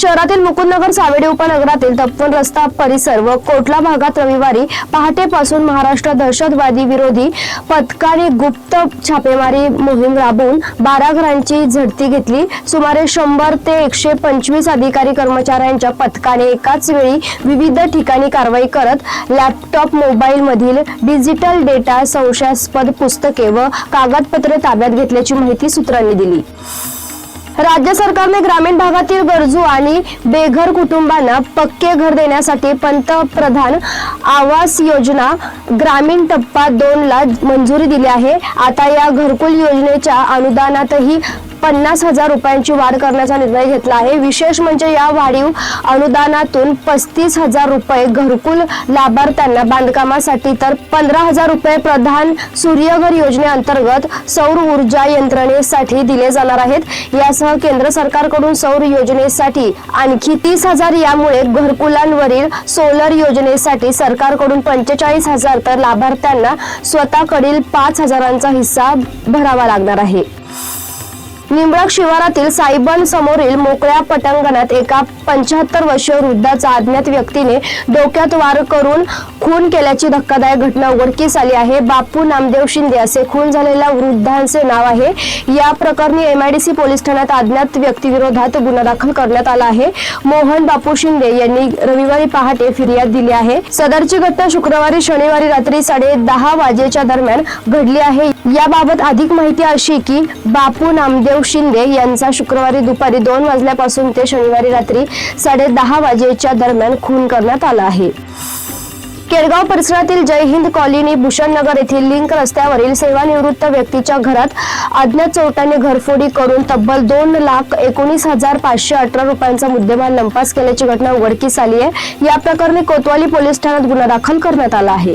शहरातील मुकुंदनगर सावेडी उपनगरातील तप्पन रस्ता परिसर व कोटला भागात रविवारी पहाटेपासून महाराष्ट्र दहशतवादी विरोधी पथकाने गुप्त छापेमारी मोहीम राबवून बारा घरांची झडती घेतली. सुमारे शंभर ते एकशे पंचवीस अधिकारी कर्मचाऱ्यांच्या पथकाने एकाच वेळी विविध ठिकाणी कारवाई करत लॅपटॉप मोबाईल मधील डिजिटल डेटा संशयास्पद पुस्तके व कागदपत्रे ताब्यात घेतल्याची माहिती सूत्रांनी दिली. राज्य सरकारने ग्रामीण भागातील गरजू आणि बेघर कुटुंबांना पक्के घर देण्यासाठी पंतप्रधान आवास योजना ग्रामीण टप्पा दोन ला मंजुरी दिली आहे. आता या घरकुल योजनेच्या अनुदानातही पन्नास हजार रुपयांची वाढ करण्याचा निर्णय घेतला आहे. विशेष म्हणजे या वाढीव अनुदानातून पस्तीस हजार रुपये घरकुल लाभार्थ्यांना बांधकामासाठी तर पंधरा हजार रुपये प्रधान सूर्यघर योजनेअंतर्गत सौर ऊर्जा यंत्रणेसाठी दिले जाणार आहेत. यासह केंद्र सरकारकडून सौर योजनेसाठी आणखी तीस हजार यामुळे घरकुलांवरील सोलर योजनेसाठी सरकारकडून पंचेचाळीस हजार तर लाभार्थ्यांना स्वतःकडील पाच हजारांचा हिस्सा भरावा लागणार आहे. निंबळक शिवारातील सायबन समोरील मोकळ्या पटांगणात एका पंच्याहत्तर वर्षीय वृद्धाचा अज्ञात व्यक्तीने डोक्यात वार करून खून केल्याची धक्कादायक घटना उघडकीस आली आहे. बापू नामदेव शिंदे असे खून झालेल्या वृद्धांचे नाव आहे. या प्रकरणी एमआयडीसी पोलीस ठाण्यात अज्ञात व्यक्तीविरोधात गुन्हा दाखल करण्यात आला आहे. मोहन बापू शिंदे यांनी रविवारी पहाटे फिर्याद दिली आहे. सदरची घटना शुक्रवारी शनिवारी रात्री साडे दहा वाजेच्या दरम्यान घडली आहे. याबाबत अधिक माहिती अशी की बापू नामदेव शिंदे यांचा शुक्रवारी दुपारी दोन वाजल्यापासून ते शनिवारी रात्री साडे दहा वाजेच्या दरम्यान खून करण्यात आला आहे. केडगाव परिसरातील जय हिंद कॉलनी भूषणनगर येथील लिंक रस्त्यावरील सेवानिवृत्त व्यक्तीच्या घरात अज्ञात चोरट्याने घरफोडी करून तब्बल दोन लाख एकोणीस हजार पाचशे अठरा रुपयांचा मुद्देमाल लंपास केल्याची घटना उघडकीस आली आहे. या प्रकरणी कोतवाली पोलीस ठाण्यात गुन्हा दाखल करण्यात आला आहे.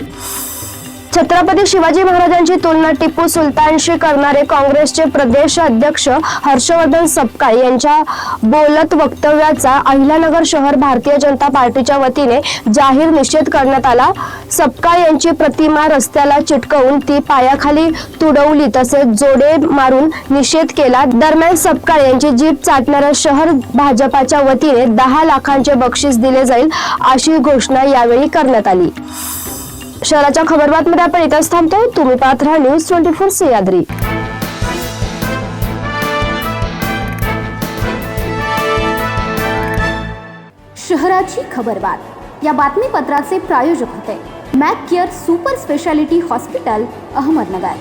छत्रपती शिवाजी महाराजांची तुलना टिपू सुलतानशी करणारे काँग्रेसचे प्रदेश अध्यक्ष हर्षवर्धन सपकाळ यांच्या बोलत वक्तव्याचा अहिल्यानगर शहर भारतीय जनता पार्टीच्या वतीने जाहीर निषेध करण्यात आला. सपकाळ यांची प्रतिमा रस्त्याला चिटकवून ती पायाखाली तुडवली तसेच जोडे मारून निषेध केला. दरम्यान सपकाळ यांची जीप चाटणाऱ्या शहर भाजपाच्या वतीने दहा लाखांचे बक्षीस दिले जाईल अशी घोषणा यावेळी करण्यात आली. शहराच्या खबरबातमध्ये आपण इथंच थांबतो. तुम्ही पाहत राहा न्यूज ट्वेंटी फोर सह्याद्री शहराची खबरबात. या बातमीपत्राचे प्रायोजक होते. Mac Care super speciality hospital Ahmednagar.